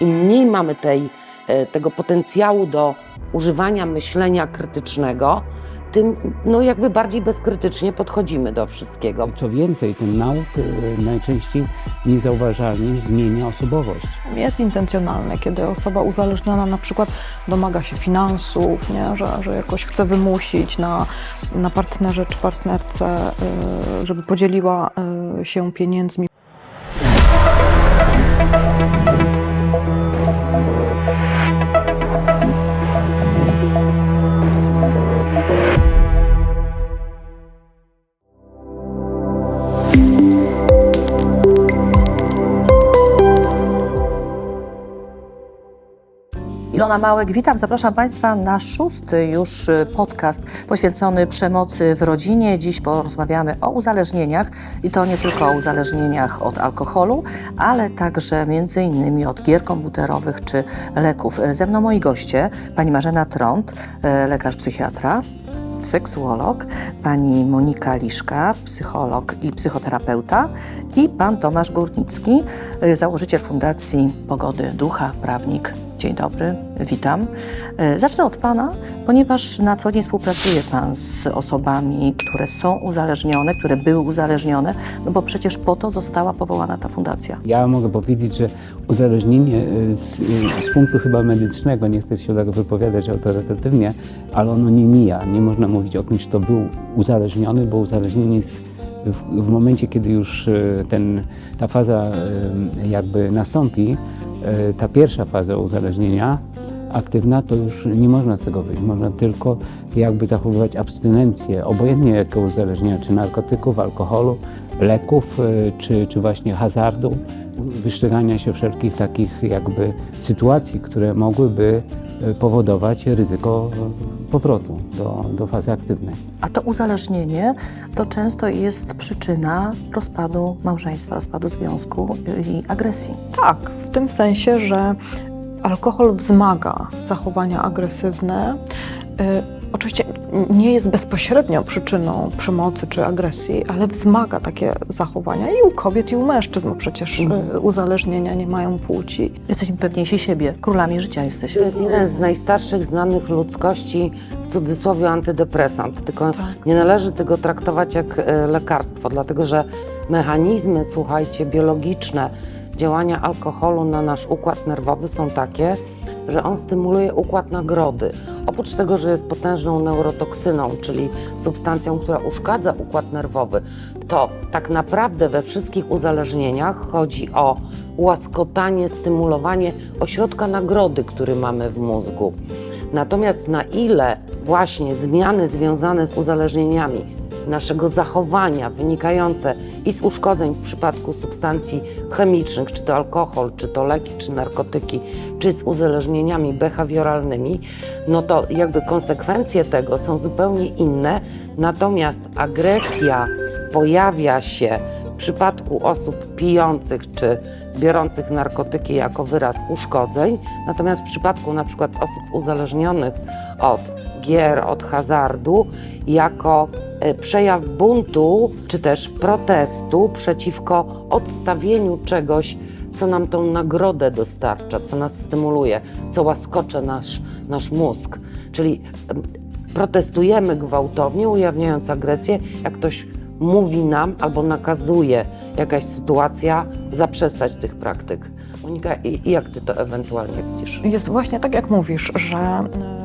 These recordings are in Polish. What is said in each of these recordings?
im mniej mamy tej, e, tego potencjału do używania myślenia krytycznego, tym no jakby bardziej bezkrytycznie podchodzimy do wszystkiego. Co więcej, ten nauk y, najczęściej niezauważalnie zmienia osobowość. Jest intencjonalne, kiedy osoba uzależniona na przykład domaga się finansów, nie? Że, że jakoś chce wymusić na, na partnerze czy partnerce, y, żeby podzieliła się pieniędzmi. Ilona Małek, witam. Zapraszam Państwa na szósty już y, podcast poświęcony przemocy w rodzinie. Dziś porozmawiamy o uzależnieniach i to nie tylko o uzależnieniach od alkoholu, ale także między innymi od gier komputerowych czy leków. Ze mną moi goście, pani Marzena Trąd, y, lekarz psychiatra, seksuolog, pani Monika Liszka, psycholog i psychoterapeuta i pan Tomasz Górnicki, y, założyciel Fundacji Pogody Ducha, prawnik. Dzień dobry, witam. Y, Zacznę od pana, ponieważ na co dzień współpracuje pan z osobami, które są uzależnione, które były uzależnione, no bo przecież po to została powołana ta fundacja. Ja mogę powiedzieć, że uzależnienie y, z, y, z punktu chyba medycznego, nie chcę się tak wypowiadać autorytatywnie, ale ono nie mija. Nie można mówić o kimś, kto był uzależniony, bo uzależnienie jest w, w momencie, kiedy już ten, ta faza jakby nastąpi, ta pierwsza faza uzależnienia aktywna, to już nie można z tego wyjść. Można tylko jakby zachowywać abstynencję, obojętnie jakie uzależnienia, czy narkotyków, alkoholu, leków, y, czy, czy właśnie hazardu, wyszczegania się wszelkich takich jakby sytuacji, które mogłyby powodować ryzyko powrotu do, do fazy aktywnej. A to uzależnienie to często jest przyczyna rozpadu małżeństwa, rozpadu związku i agresji. Tak, w tym sensie, że alkohol wzmaga zachowania agresywne. Y, Oczywiście nie jest bezpośrednią przyczyną przemocy czy agresji, ale wzmaga takie zachowania i u kobiet, i u mężczyzn, bo przecież y, uzależnienia nie mają płci. Jesteśmy pewniejsi siebie, królami życia To jesteśmy. jest jeden z najstarszych znanych ludzkości, w cudzysłowie antydepresant, tylko Tak. nie należy tego traktować jak e, lekarstwo, dlatego że mechanizmy, słuchajcie, biologiczne działania alkoholu na nasz układ nerwowy są takie, że on stymuluje układ nagrody. Oprócz tego, że jest potężną neurotoksyną, czyli substancją, która uszkadza układ nerwowy, to tak naprawdę we wszystkich uzależnieniach chodzi o łaskotanie, stymulowanie ośrodka nagrody, który mamy w mózgu. Natomiast na ile właśnie zmiany związane z uzależnieniami naszego zachowania wynikające i z uszkodzeń w przypadku substancji chemicznych, czy to alkohol, czy to leki, czy narkotyki, czy z uzależnieniami behawioralnymi, no to jakby konsekwencje tego są zupełnie inne. Natomiast agresja pojawia się w przypadku osób pijących czy biorących narkotyki jako wyraz uszkodzeń, natomiast w przypadku przykład osób uzależnionych od gier, od hazardu, jako e, przejaw buntu czy też protestu przeciwko odstawieniu czegoś, co nam tą nagrodę dostarcza, co nas stymuluje, co łaskocze nasz, nasz mózg. Czyli em, protestujemy gwałtownie, ujawniając agresję, jak ktoś mówi nam albo nakazuje jakaś sytuacja, zaprzestać tych praktyk. Monika, i, i jak ty to ewentualnie widzisz? Jest właśnie tak, jak mówisz, że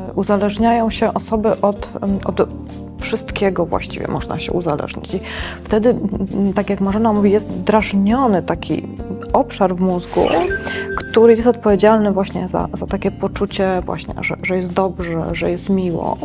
y, uzależniają się osoby od, od wszystkiego właściwie można się uzależnić. I wtedy, tak jak Marzena mówi, jest drażniony taki obszar w mózgu, który jest odpowiedzialny właśnie za, za takie poczucie właśnie, że, że jest dobrze, że jest miło.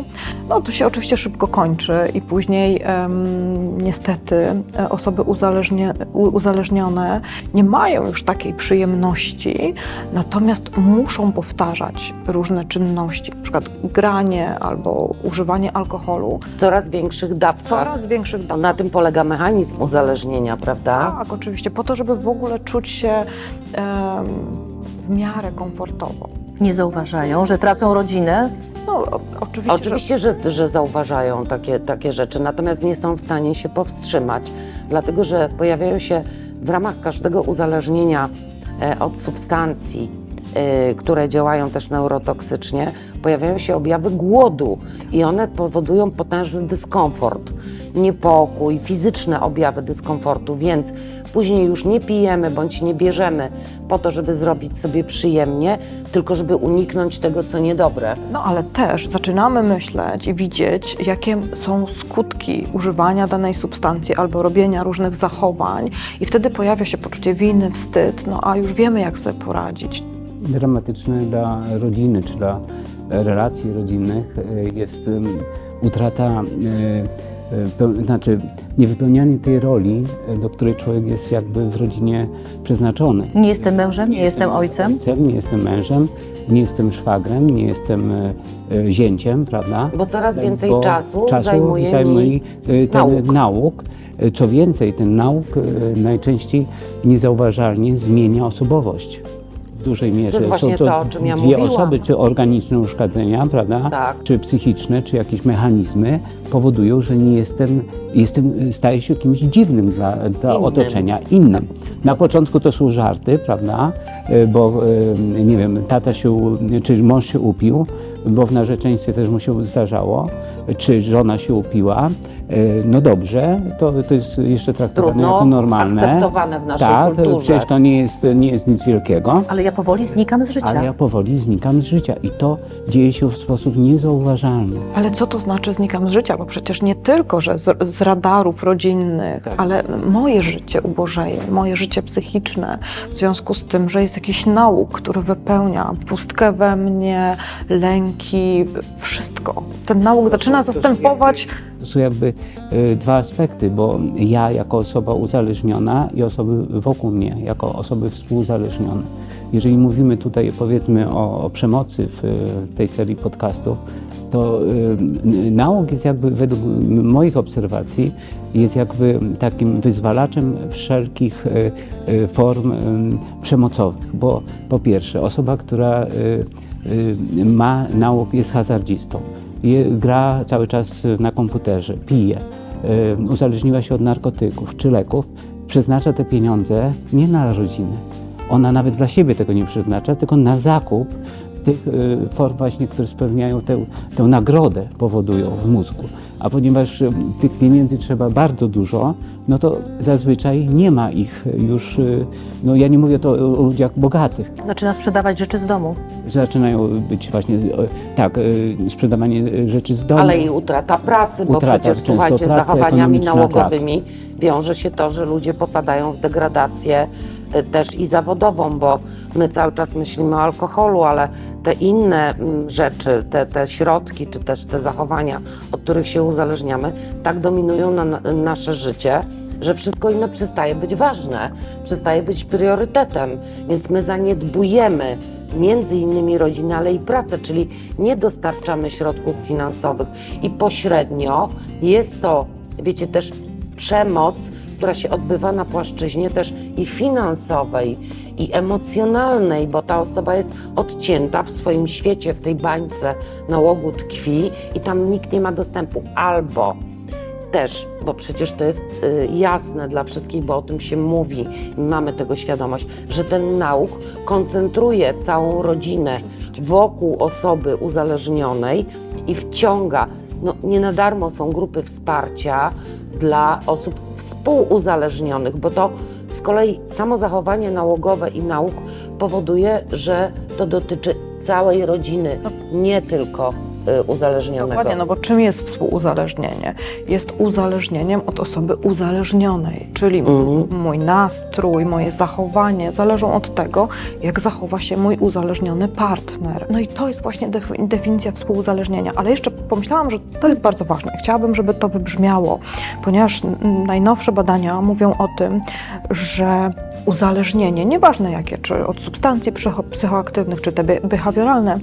No to się oczywiście szybko kończy i później em, niestety e, osoby uzależnie, uzależnione nie mają już takiej przyjemności, natomiast muszą powtarzać różne czynności, na przykład granie albo używanie alkoholu coraz większych dawkach. coraz większych dawkach. na tym polega mechanizm uzależnienia, prawda? Tak, oczywiście, po to, żeby w ogóle czuć się em, w miarę komfortowo. Nie zauważają, że tracą rodzinę. No, o, oczywiście, Oczywiście, że, że zauważają takie, takie rzeczy, natomiast nie są w stanie się powstrzymać, dlatego że pojawiają się w ramach każdego uzależnienia e, od substancji które działają też neurotoksycznie, pojawiają się objawy głodu i one powodują potężny dyskomfort, niepokój, fizyczne objawy dyskomfortu, więc później już nie pijemy bądź nie bierzemy po to, żeby zrobić sobie przyjemnie, tylko żeby uniknąć tego, co niedobre. No ale też zaczynamy myśleć i widzieć, jakie są skutki używania danej substancji albo robienia różnych zachowań, i wtedy pojawia się poczucie winy, wstyd, no a już wiemy, jak sobie poradzić. Dramatyczne dla rodziny czy dla relacji rodzinnych e, jest utrata, e, e, znaczy niewypełnianie tej roli, e, do której człowiek jest jakby w rodzinie przeznaczony. Nie jestem mężem, nie jestem ojcem. Nie jestem mężem, nie jestem szwagrem, nie jestem e, e, zięciem, prawda? Bo coraz więcej Bo czasu, zajmuje mi e, ten nauk. nauk. E, Co więcej, ten nauk e, najczęściej niezauważalnie zmienia osobowość. W dużej mierze. właśnie Są to, o czym ja dwie osoby, czy organiczne uszkadzenia, prawda? Tak. Czy psychiczne, czy jakieś mechanizmy powodują, że nie jestem, jestem staję się kimś dziwnym dla, dla Innym. otoczenia, innym. Na początku to są żarty, prawda? E, Bo e, nie wiem, tata się, czy mąż się upił, bo w narzeczeństwie też mu się zdarzało, czy żona się upiła. E, No dobrze, to, to jest jeszcze traktowane Trudno, jako normalne. akceptowane w naszej tak, kulturze. przecież to nie jest, nie jest nic wielkiego. Ale ja powoli znikam z życia. Ale ja powoli znikam z życia i to dzieje się w sposób niezauważalny. Ale co to znaczy znikam z życia? Bo przecież nie tylko, że z, z radarów rodzinnych, Tak. ale moje życie ubożeje, moje życie psychiczne, w związku z tym, że jest jakiś nauk, który wypełnia pustkę we mnie, lęki, wszystko. Ten nauk zaczyna zastępować Są jakby e, dwa aspekty, bo ja jako osoba uzależniona i osoby wokół mnie jako osoby współzależnione. Jeżeli mówimy tutaj powiedzmy o, o przemocy w, e, tej serii podcastów, to e, n- nauk jest jakby według moich obserwacji jest jakby takim wyzwalaczem wszelkich form przemocowych, bo po pierwsze osoba, która ma nauk jest hazardzistą, gra cały czas na komputerze, pije, e, uzależniła się od narkotyków czy leków, przeznacza te pieniądze nie na rodzinę. Ona nawet dla siebie tego nie przeznacza, tylko na zakup tych e, form właśnie, które spełniają tę, tę nagrodę, powodują w mózgu. A ponieważ e, tych pieniędzy trzeba bardzo dużo, no to zazwyczaj nie ma ich już, e, no ja nie mówię to o ludziach bogatych, Zaczyna sprzedawać rzeczy z domu. zaczynają być właśnie, tak, sprzedawanie rzeczy z domu. Ale i utrata pracy, bo Utrata przecież słuchajcie, z pracy zachowaniami ekonomiczna, nałogowymi wiąże się to, że ludzie popadają w degradację y, też i zawodową, bo my cały czas myślimy o alkoholu, ale te inne mm, rzeczy, te, te środki, czy też te zachowania, od których się uzależniamy, tak dominują na, na nasze życie, że wszystko inne przestaje być ważne, przestaje być priorytetem, więc my zaniedbujemy między innymi rodzinę, ale i pracę, czyli nie dostarczamy środków finansowych. I pośrednio jest to, wiecie, też przemoc, która się odbywa na płaszczyźnie też i finansowej, i emocjonalnej, bo ta osoba jest odcięta w swoim świecie, w tej bańce nałogu tkwi i tam nikt nie ma dostępu. Albo też, bo przecież to jest y, jasne dla wszystkich, bo o tym się mówi, mamy tego świadomość, że ten nauk koncentruje całą rodzinę wokół osoby uzależnionej i wciąga. No, nie na darmo są grupy wsparcia dla osób współuzależnionych, bo to z kolei samo zachowanie nałogowe i nauk powoduje, że to dotyczy całej rodziny, nie tylko uzależnionego. Dokładnie, no bo czym jest współuzależnienie? Jest uzależnieniem od osoby uzależnionej, czyli Mhm. mój nastrój, moje zachowanie zależą od tego, jak zachowa się mój uzależniony partner. No i to jest właśnie defi- definicja współuzależnienia. Ale jeszcze pomyślałam, że to jest bardzo ważne. Chciałabym, żeby to wybrzmiało, ponieważ najnowsze badania mówią o tym, że uzależnienie, nieważne jakie, czy od substancji psycho- psychoaktywnych, czy te be- behawioralne,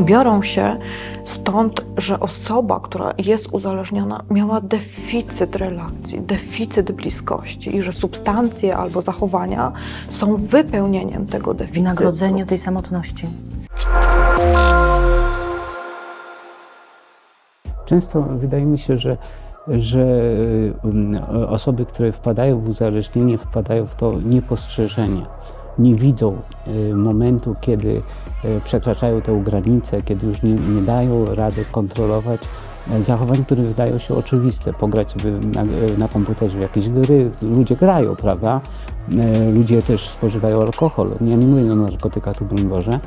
biorą się stąd, że osoba, która jest uzależniona, miała deficyt relacji, deficyt bliskości i że substancje albo zachowania są wypełnieniem tego deficytu. Wynagrodzenie tej samotności. Często wydaje mi się, że, że um, osoby, które wpadają w uzależnienie, wpadają w to niepostrzeżenie. Nie widzą y, momentu, kiedy y, przekraczają tę granicę, kiedy już nie, nie dają rady kontrolować zachowań, które wydają się oczywiste. Pograć sobie na, e, na komputerze w jakieś gry, ludzie grają, prawda? E, Ludzie też spożywają alkohol. Ja nie mówię o narkotykach, tu broń Boże,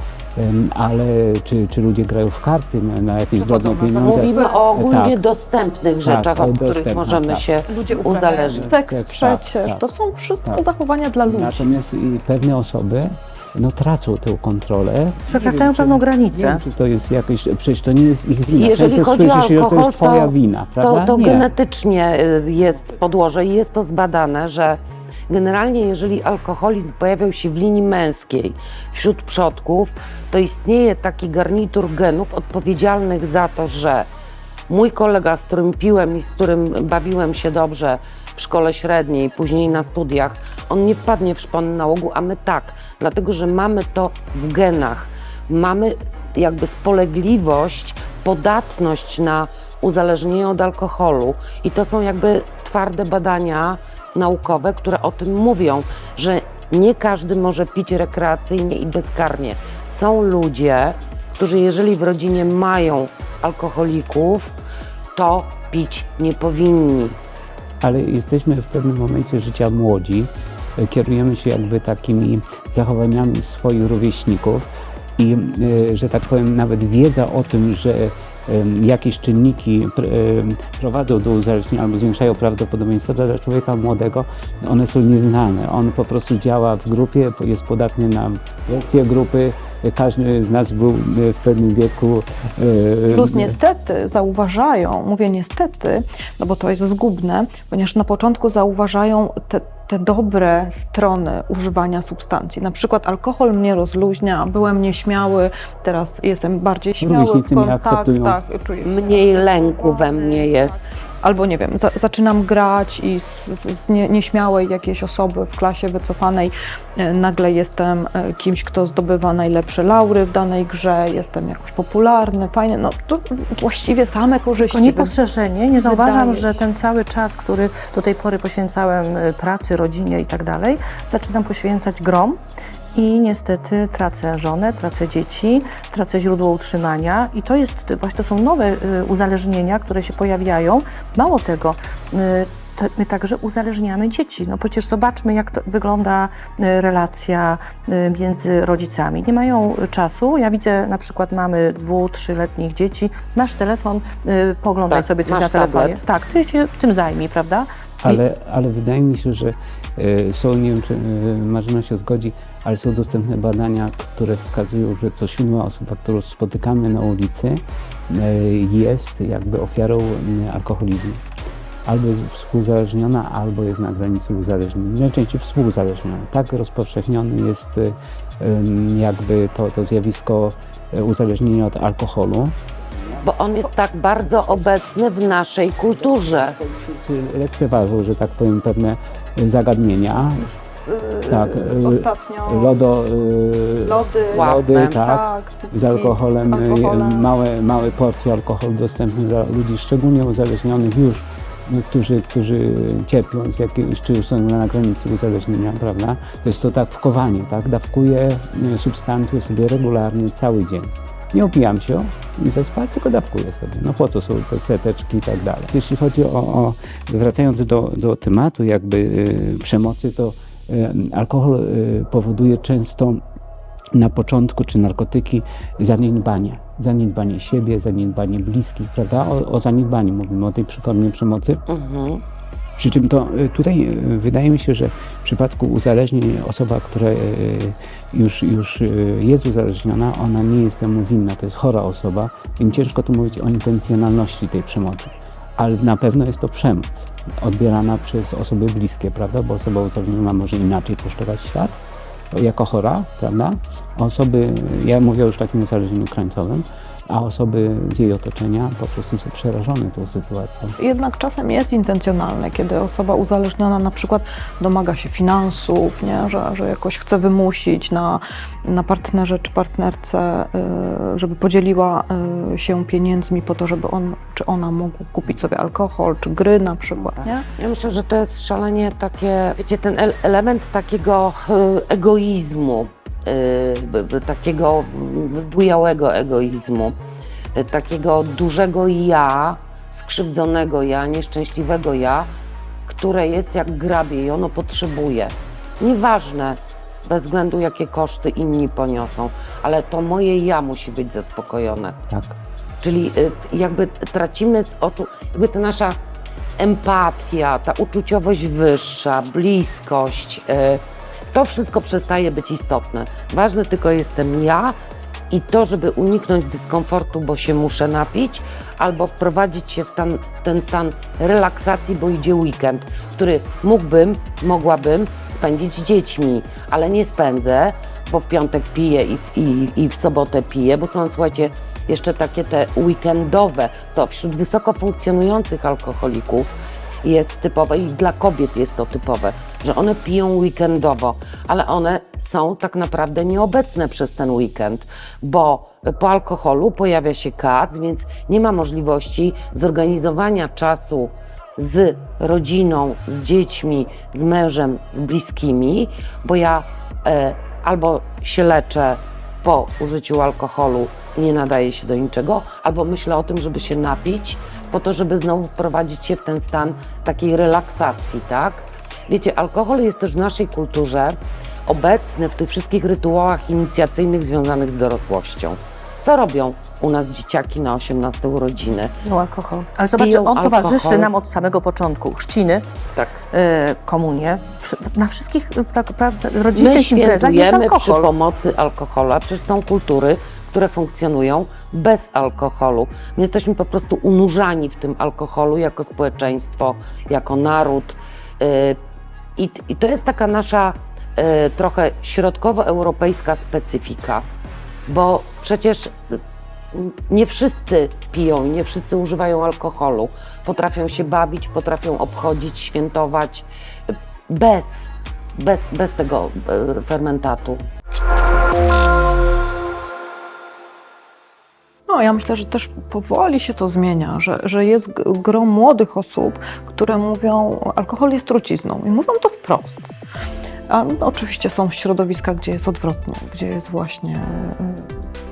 ale czy, czy ludzie grają w karty na, na jakieś drobne pieniądze? Mówimy o ogólnie Tak. dostępnych rzeczach, o od których możemy tak. się Ludzie uzależnić. seks Tak, przecież. tak. To są wszystko Tak. zachowania dla ludzi. Natomiast i pewne osoby no, tracą tę kontrolę. Przekraczają pewną Nie granicę. wiem, czy to jest jakieś, przecież to nie jest ich wina. Jeżeli Często chodzi o słyszy się, że to alkohol, jest twoja to- wina, To, prawda? to nie. genetycznie y, jest podłoże i jest to zbadane, że generalnie jeżeli alkoholizm pojawiał się w linii męskiej wśród przodków, to istnieje taki garnitur genów odpowiedzialnych za to, że mój kolega, z którym piłem i z którym bawiłem się dobrze w szkole średniej, później na studiach, on nie wpadnie w szpony nałogu, a my tak, dlatego że mamy to w genach. Mamy jakby spolegliwość, podatność na uzależnienie od alkoholu i to są jakby twarde badania naukowe, które o tym mówią, że nie każdy może pić rekreacyjnie i bezkarnie. Są ludzie, którzy jeżeli w rodzinie mają alkoholików, to pić nie powinni. ale jesteśmy w pewnym momencie życia młodzi, kierujemy się jakby takimi zachowaniami swoich rówieśników i, e, że tak powiem, nawet wiedza o tym, że jakieś czynniki prowadzą do uzależnienia albo zwiększają prawdopodobieństwo dla człowieka młodego, one są nieznane. On po prostu działa w grupie, jest podatny na presję grupy. Każdy z nas był e, w pewnym wieku. e, Plus niestety zauważają, mówię niestety, no bo to jest zgubne, ponieważ na początku zauważają te, te dobre strony używania substancji. Na przykład alkohol mnie rozluźnia, byłem nieśmiały, teraz jestem bardziej śmiały. w Rówieśnicy mnie kontakt- akceptują. Tak, czuję się Mniej lęku we mnie jest. Albo nie wiem, za, zaczynam grać i z, z, nie, nieśmiałej jakiejś osoby w klasie wycofanej e, nagle jestem e, kimś, kto zdobywa najlepsze laury w danej grze, jestem jakoś popularny, fajny. No to właściwie same korzyści. Tylko niepostrzeżenie, nie zauważam, że ten cały czas, który do tej pory poświęcałem y, pracy, rodzinie i tak dalej, zaczynam poświęcać grom. I niestety tracę żonę, tracę dzieci, tracę źródło utrzymania i to jest właśnie to są nowe y, uzależnienia, które się pojawiają. Mało tego, y, my także uzależniamy dzieci. No przecież zobaczmy, jak to wygląda y, relacja między rodzicami. Nie mają czasu. Ja widzę na przykład mamy dwu, trzyletnich dzieci. Masz telefon, poglądaj Tak, sobie coś na telefonie. tablet. Tak, ty się tym zajmij, prawda? Ale, ale wydaje mi się, że e, są, nie wiem czy e, Marzena się zgodzi, ale są dostępne badania, które wskazują, że co siódma osoba, którą spotykamy na ulicy, e, jest jakby ofiarą alkoholizmu. Albo jest współzależniona, albo jest na granicy uzależnienia. Najczęściej współzależniona. Tak rozpowszechnione jest jakby to, to zjawisko uzależnienia od alkoholu. Bo on jest tak bardzo obecny w naszej kulturze. Lekceważą, że tak powiem, pewne zagadnienia. Tak, e, Ostatnio Lodo, e, lody, Sławne. lody, tak, tak, z alkoholem, z e, alkoholem. małe, małe porcje alkoholu dostępne dla ludzi szczególnie uzależnionych już, no, którzy, którzy cierpią z jakiegoś, czy już są na granicy uzależnienia, prawda? To jest to dawkowanie, tak? Dawkuję e, substancje sobie regularnie cały dzień. Nie opijam się, nie zaspać, tylko dawkuję sobie. No po to są te seteczki i tak dalej. Jeśli chodzi o, o wracając do, do tematu jakby e, przemocy, to e, alkohol e, powoduje często na początku, czy narkotyki, zaniedbanie. Zaniedbanie siebie, zaniedbanie bliskich, prawda? O, o zaniedbaniu mówimy, o tej formie przemocy. Mhm. Przy czym to y, tutaj y, wydaje mi się, że w przypadku uzależnień osoba, która y, już, już jest uzależniona, ona nie jest temu winna, to jest chora osoba, więc ciężko tu mówić o intencjonalności tej przemocy. Ale na pewno jest to przemoc odbierana przez osoby bliskie, prawda? Bo osoba uzależniona może inaczej postrzegać świat jako chora, prawda? Osoby, ja mówię już o takim uzależnieniu krańcowym, a osoby z jej otoczenia po prostu są przerażone tą sytuacją. Jednak czasem jest intencjonalne, kiedy osoba uzależniona na przykład domaga się finansów, nie? Że, że jakoś chce wymusić na, na partnerze czy partnerce, y, żeby podzieliła y, się pieniędzmi po to, żeby on czy ona mógł kupić sobie alkohol czy gry na przykład. Nie? Ja myślę, że to jest szalenie takie, wiecie, ten el- element takiego y, egoizmu, takiego wybujałego egoizmu, y, takiego dużego ja, skrzywdzonego ja, nieszczęśliwego ja, które jest jak grabie i ono potrzebuje. Nieważne, bez względu jakie koszty inni poniosą, ale to moje ja musi być zaspokojone. Tak. Czyli y, jakby tracimy z oczu, jakby ta nasza empatia, ta uczuciowość wyższa, bliskość, y, to wszystko przestaje być istotne. Ważny tylko jestem ja i to, żeby uniknąć dyskomfortu, bo się muszę napić, albo wprowadzić się w ten, ten stan relaksacji, bo idzie weekend, który mógłbym, mogłabym spędzić z dziećmi, ale nie spędzę, bo w piątek piję i, i, i w sobotę piję, bo są, słuchajcie, jeszcze takie te weekendowe, to wśród wysoko funkcjonujących alkoholików jest typowe i dla kobiet jest to typowe, że one piją weekendowo, ale one są tak naprawdę nieobecne przez ten weekend, bo po alkoholu pojawia się kac, więc nie ma możliwości zorganizowania czasu z rodziną, z dziećmi, z mężem, z bliskimi, bo ja e, albo się leczę po użyciu alkoholu nie nadaje się do niczego, albo myślę o tym, żeby się napić, po to, żeby znowu wprowadzić się w ten stan takiej relaksacji, tak? Wiecie, alkohol jest też w naszej kulturze obecny w tych wszystkich rytuałach inicjacyjnych związanych z dorosłością. Co robią u nas dzieciaki na 18 urodziny? No alkohol. Ale zobaczcie, on towarzyszy alkohol. nam od samego początku. Chrzciny, Tak. e, komunie, na wszystkich e, tak, prawda, rodzinnych My imprezach jest świętujemy przy alkohol. pomocy alkohola. Przecież są kultury, które funkcjonują bez alkoholu. My jesteśmy po prostu unurzani w tym alkoholu jako społeczeństwo, jako naród. Yy, I, I to jest taka nasza yy, trochę środkowoeuropejska specyfika, bo przecież nie wszyscy piją, nie wszyscy używają alkoholu. Potrafią się bawić, potrafią obchodzić, świętować bez, bez, bez tego yy, fermentatu. No, ja myślę, że też powoli się to zmienia, że, że jest gro młodych osób, które mówią, alkohol jest trucizną i mówią to wprost. A no, oczywiście są środowiska, gdzie jest odwrotnie, gdzie jest właśnie y,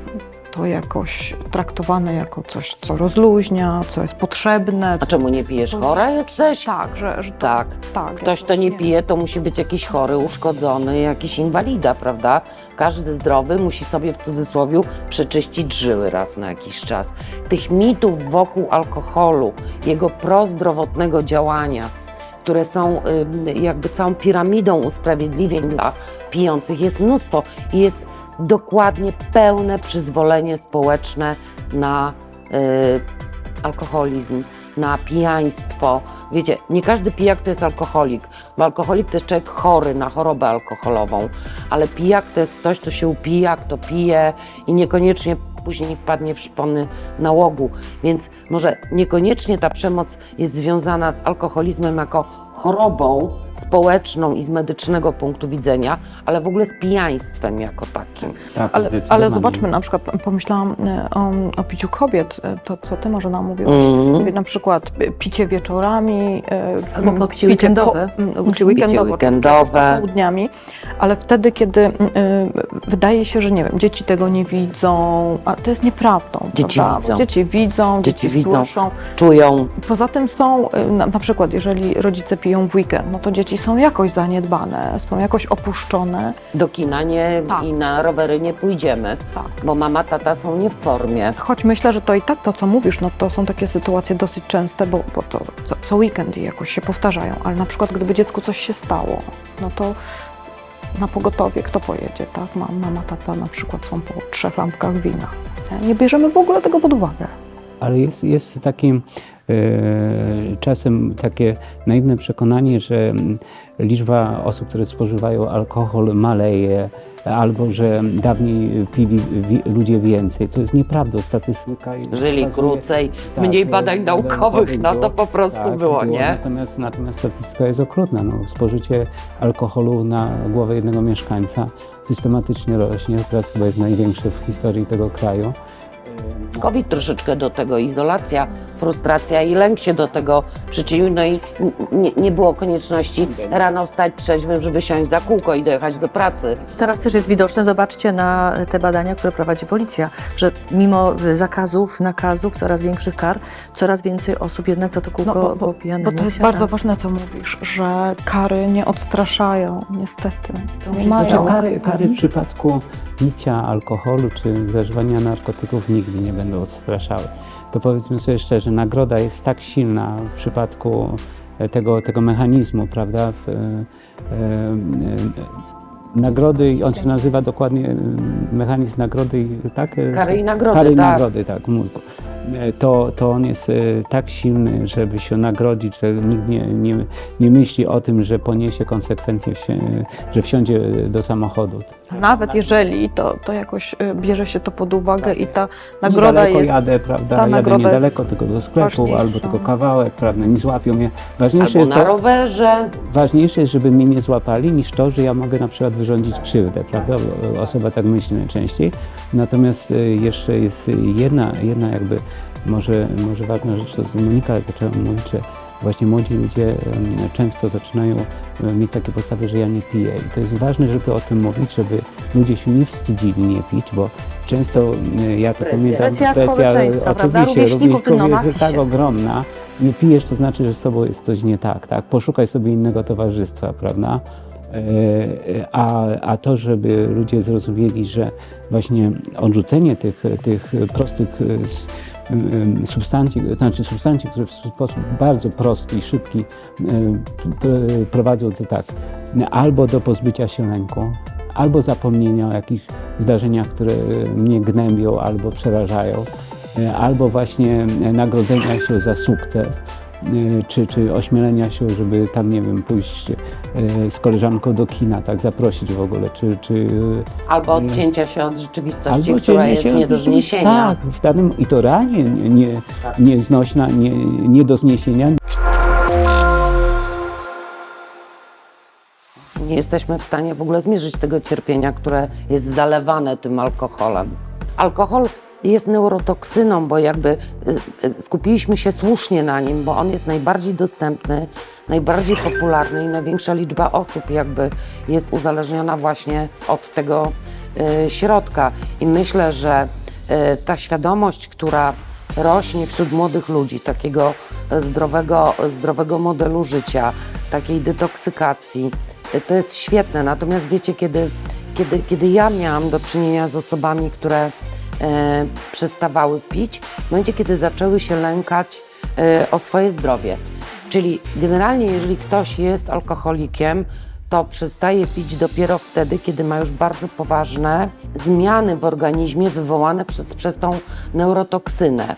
to jakoś traktowane jako coś, co rozluźnia, co jest potrzebne. A czemu nie pijesz? Chora jesteś? Tak, że, że to, Tak. tak. Ktoś, kto nie pije, to musi być jakiś chory, uszkodzony, jakiś inwalida, prawda? Każdy zdrowy musi sobie w cudzysłowie przeczyścić żyły raz na jakiś czas. Tych mitów wokół alkoholu, jego prozdrowotnego działania, które są jakby całą piramidą usprawiedliwień dla pijących, jest mnóstwo i jest dokładnie pełne przyzwolenie społeczne na y, alkoholizm, na pijaństwo. Wiecie, nie każdy pijak to jest alkoholik, bo alkoholik to jest człowiek chory na chorobę alkoholową, ale pijak to jest ktoś, kto się upija, kto pije i niekoniecznie później wpadnie w szpony nałogu. Więc może niekoniecznie ta przemoc jest związana z alkoholizmem jako chorobą społeczną i z medycznego punktu widzenia, ale w ogóle z pijaństwem jako takim. Tak, Ale, ale zdecydowanie. zobaczmy, na przykład pomyślałam e, o, o piciu kobiet, e, to co ty może nam mówisz? Mm. Na przykład e, picie wieczorami. Albo po picie weekendowe. Po, picie weekendowe. weekendowe. Południami, ale wtedy, kiedy e, wydaje się, że nie wiem, dzieci tego nie widzą, a to jest nieprawdą. Dzieci prawda? Widzą. Dzieci widzą, Dzieci dzieci, widzą. słyszą. Czują Poza tym są, y, na, na przykład, jeżeli rodzice piją w weekend, no to dzieci są jakoś zaniedbane, są jakoś opuszczone. do kina nie, Tak. i na rowery nie pójdziemy, Tak. bo mama, tata są nie w formie. Choć myślę, że to i tak to, co mówisz, no to są takie sytuacje dosyć częste, bo, bo to co, co weekend jakoś się powtarzają, ale na przykład gdyby dziecku coś się stało, no to na pogotowie kto pojedzie, tak? Ma- Mama, tata na przykład są po trzech lampkach wina. Nie? nie bierzemy w ogóle tego pod uwagę. Ale jest, jest taki czasem takie naiwne przekonanie, że mm, liczba osób, które spożywają alkohol maleje, albo że dawniej pili ludzie więcej, co jest nieprawdą. Statystyka Żyli krócej, tak, mniej no, badań naukowych, no to po prostu tak, było, nie? Natomiast, natomiast statystyka jest okrutna. No, spożycie alkoholu na głowę jednego mieszkańca systematycznie rośnie. Teraz chyba jest największe w historii tego kraju. COVID troszeczkę do tego, izolacja, frustracja i lęk się do tego przyczynił, no i nie, nie było konieczności rano wstać trzeźwym, żeby siąść za kółko i dojechać do pracy. Teraz też jest widoczne, zobaczcie na te badania, które prowadzi policja, że mimo zakazów, nakazów, coraz większych kar, coraz więcej osób jednak za to kółko No, bo- bo- Bo to jest bardzo ważne, co mówisz, że kary nie odstraszają, niestety. To. Znaczy, kary, kary w przypadku picia alkoholu czy zażywania narkotyków nigdy nie będą odstraszały. To powiedzmy sobie szczerze, nagroda jest tak silna w przypadku tego, tego mechanizmu, prawda? W, e, e, e, nagrody, on się nazywa dokładnie e, mechanizm nagrody, i- tak? E, Kary i nagrody, Kary i tak. nagrody, tak. mózgu. E, To, to on jest tak silny, żeby się nagrodzić, że nikt nie, nie, nie myśli o tym, że poniesie konsekwencje, się, że wsiądzie do samochodu. Nawet jeżeli, to, to jakoś bierze się to pod uwagę Tak. i ta nagroda niedaleko jest... jadę, prawda? ta jadę niedaleko, tylko do sklepu, ważniejsza. albo tylko kawałek, prawda? Nie złapią mnie. Ważniejsze Albo jest, na to, rowerze. ważniejsze jest, żeby mnie nie złapali, niż to, że ja mogę na przykład wyrządzić krzywdę, prawda? Osoba tak myśli najczęściej. Natomiast e, jeszcze jest jedna, jedna jakby może, może ważna rzecz, to z Monika zaczęła mówić, że właśnie młodzi ludzie często zaczynają e, mieć takie postawy, że ja nie piję. I to jest ważne, żeby o tym mówić, żeby ludzie się nie wstydzili nie pić, bo często e, ja to Presja. pamiętam, Presja prawda? oczywiście, no, rówieśników jest tak ogromna. Nie pijesz, to znaczy, że z sobą jest coś nie tak, tak? Poszukaj sobie innego towarzystwa, prawda? E, A, a to, żeby ludzie zrozumieli, że właśnie odrzucenie tych, tych prostych e, substancji, znaczy substancji, które w sposób bardzo prosty i szybki e, prowadzą do tak, albo do pozbycia się lęku, albo zapomnienia o jakichś zdarzeniach, które mnie gnębią albo przerażają, e, albo właśnie e, nagrodzenia się za sukces, e, czy, czy ośmielenia się, żeby tam, nie wiem, pójść e, z koleżanką do kina, tak, zaprosić w ogóle, czy... czy Albo odcięcia się od rzeczywistości, albo która jest nie do zniesienia. Tak, w danym, i to realnie nie, nie, Tak. nieznośna, nie, nie do zniesienia. Nie jesteśmy w stanie w ogóle zmierzyć tego cierpienia, które jest zalewane tym alkoholem. Alkohol jest neurotoksyną, bo jakby y, y, skupiliśmy się słusznie na nim, bo on jest najbardziej dostępny, najbardziej popularny i największa liczba osób jakby jest uzależniona właśnie od tego y, środka. I myślę, że ta świadomość, która rośnie wśród młodych ludzi, takiego zdrowego, zdrowego modelu życia, takiej detoksykacji, to jest świetne. Natomiast wiecie, kiedy, kiedy, kiedy ja miałam do czynienia z osobami, które przestawały pić, w momencie, kiedy zaczęły się lękać e, o swoje zdrowie. Czyli generalnie, jeżeli ktoś jest alkoholikiem, to przestaje pić dopiero wtedy, kiedy ma już bardzo poważne zmiany w organizmie wywołane przez, przez tą neurotoksynę.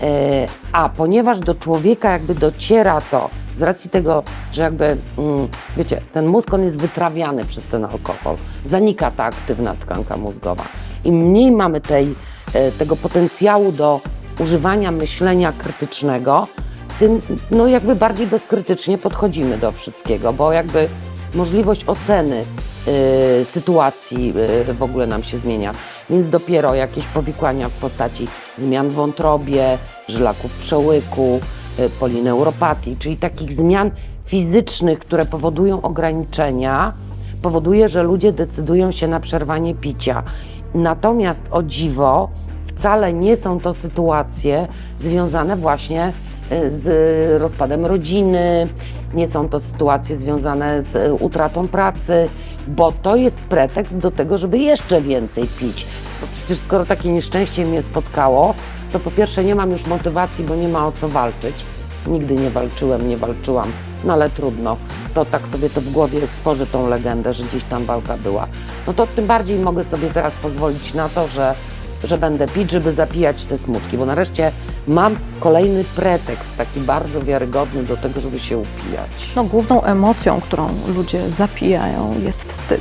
E, A ponieważ do człowieka jakby dociera to z racji tego, że jakby, mm, wiecie, ten mózg on jest wytrawiany przez ten alkohol, zanika ta aktywna tkanka mózgowa. Im mniej mamy tej, e, tego potencjału do używania myślenia krytycznego, tym no jakby bardziej bezkrytycznie podchodzimy do wszystkiego, bo jakby możliwość oceny y, sytuacji y, w ogóle nam się zmienia. Więc dopiero jakieś powikłania w postaci zmian w wątrobie, żylaków przełyku, polineuropatii, czyli takich zmian fizycznych, które powodują ograniczenia, powoduje, że ludzie decydują się na przerwanie picia. Natomiast o dziwo, wcale nie są to sytuacje związane właśnie y, z rozpadem rodziny, nie są to sytuacje związane z y, utratą pracy, bo to jest pretekst do tego, żeby jeszcze więcej pić. Bo przecież skoro takie nieszczęście mnie spotkało, to po pierwsze nie mam już motywacji, bo nie ma o co walczyć. Nigdy nie walczyłem, nie walczyłam, no ale trudno. To tak sobie to w głowie stworzy tą legendę, że gdzieś tam walka była. No to tym bardziej mogę sobie teraz pozwolić na to, że, że będę pić, żeby zapijać te smutki, bo nareszcie mam kolejny pretekst, taki bardzo wiarygodny do tego, żeby się upijać. No, główną emocją, którą ludzie zapijają, jest wstyd.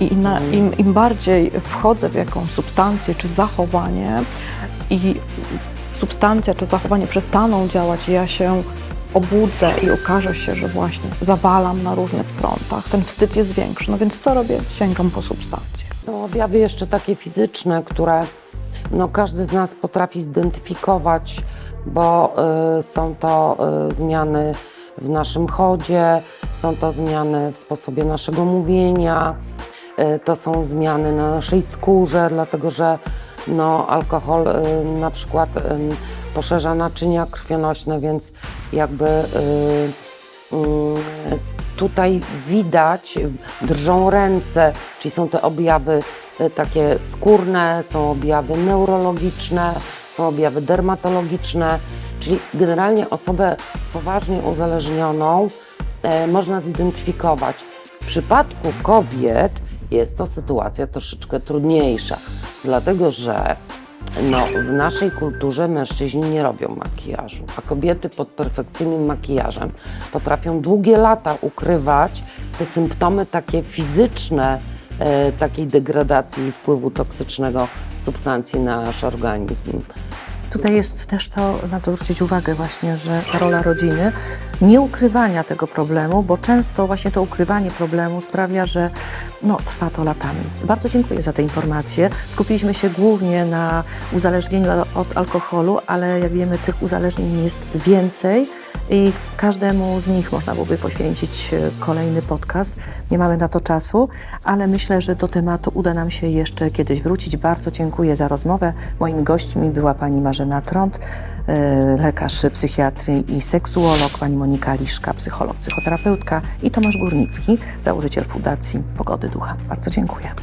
I na, im, im bardziej wchodzę w jakąś substancję czy zachowanie i substancja czy zachowanie przestaną działać, ja się obudzę i okaże się, że właśnie zawalam na różnych frontach, ten wstyd jest większy. No więc co robię? Sięgam po substancję. Są objawy jeszcze takie fizyczne, które no, każdy z nas potrafi zidentyfikować, bo y, są to y, zmiany w naszym chodzie, są to zmiany w sposobie naszego mówienia, y, to są zmiany na naszej skórze, dlatego że no, alkohol y, na przykład poszerza naczynia krwionośne, więc jakby y, y, tutaj widać, drżą ręce, czyli są te objawy takie skórne, są objawy neurologiczne, są objawy dermatologiczne, czyli generalnie osobę poważnie uzależnioną można zidentyfikować. W przypadku kobiet jest to sytuacja troszeczkę trudniejsza, dlatego że no, w naszej kulturze mężczyźni nie robią makijażu, a kobiety pod perfekcyjnym makijażem potrafią długie lata ukrywać te symptomy takie fizyczne, e, takiej degradacji i wpływu toksycznego substancji na nasz organizm. Tutaj jest też to, na to zwrócić uwagę właśnie, że rola rodziny, nie ukrywania tego problemu, bo często właśnie to ukrywanie problemu sprawia, że no, trwa to latami. Bardzo dziękuję za te informacje. Skupiliśmy się głównie na uzależnieniu od alkoholu, ale jak wiemy, tych uzależnień jest więcej i każdemu z nich można byłoby poświęcić e, kolejny podcast. Nie mamy na to czasu, ale myślę, że do tematu uda nam się jeszcze kiedyś wrócić. Bardzo dziękuję za rozmowę. Moimi gośćmi była pani Marzena Trąd, e, lekarz psychiatrii i seksuolog, pani Monika Liszka, psycholog, psychoterapeutka i Tomasz Górnicki, założyciel Fundacji Pogody Ducha. Bardzo dziękuję.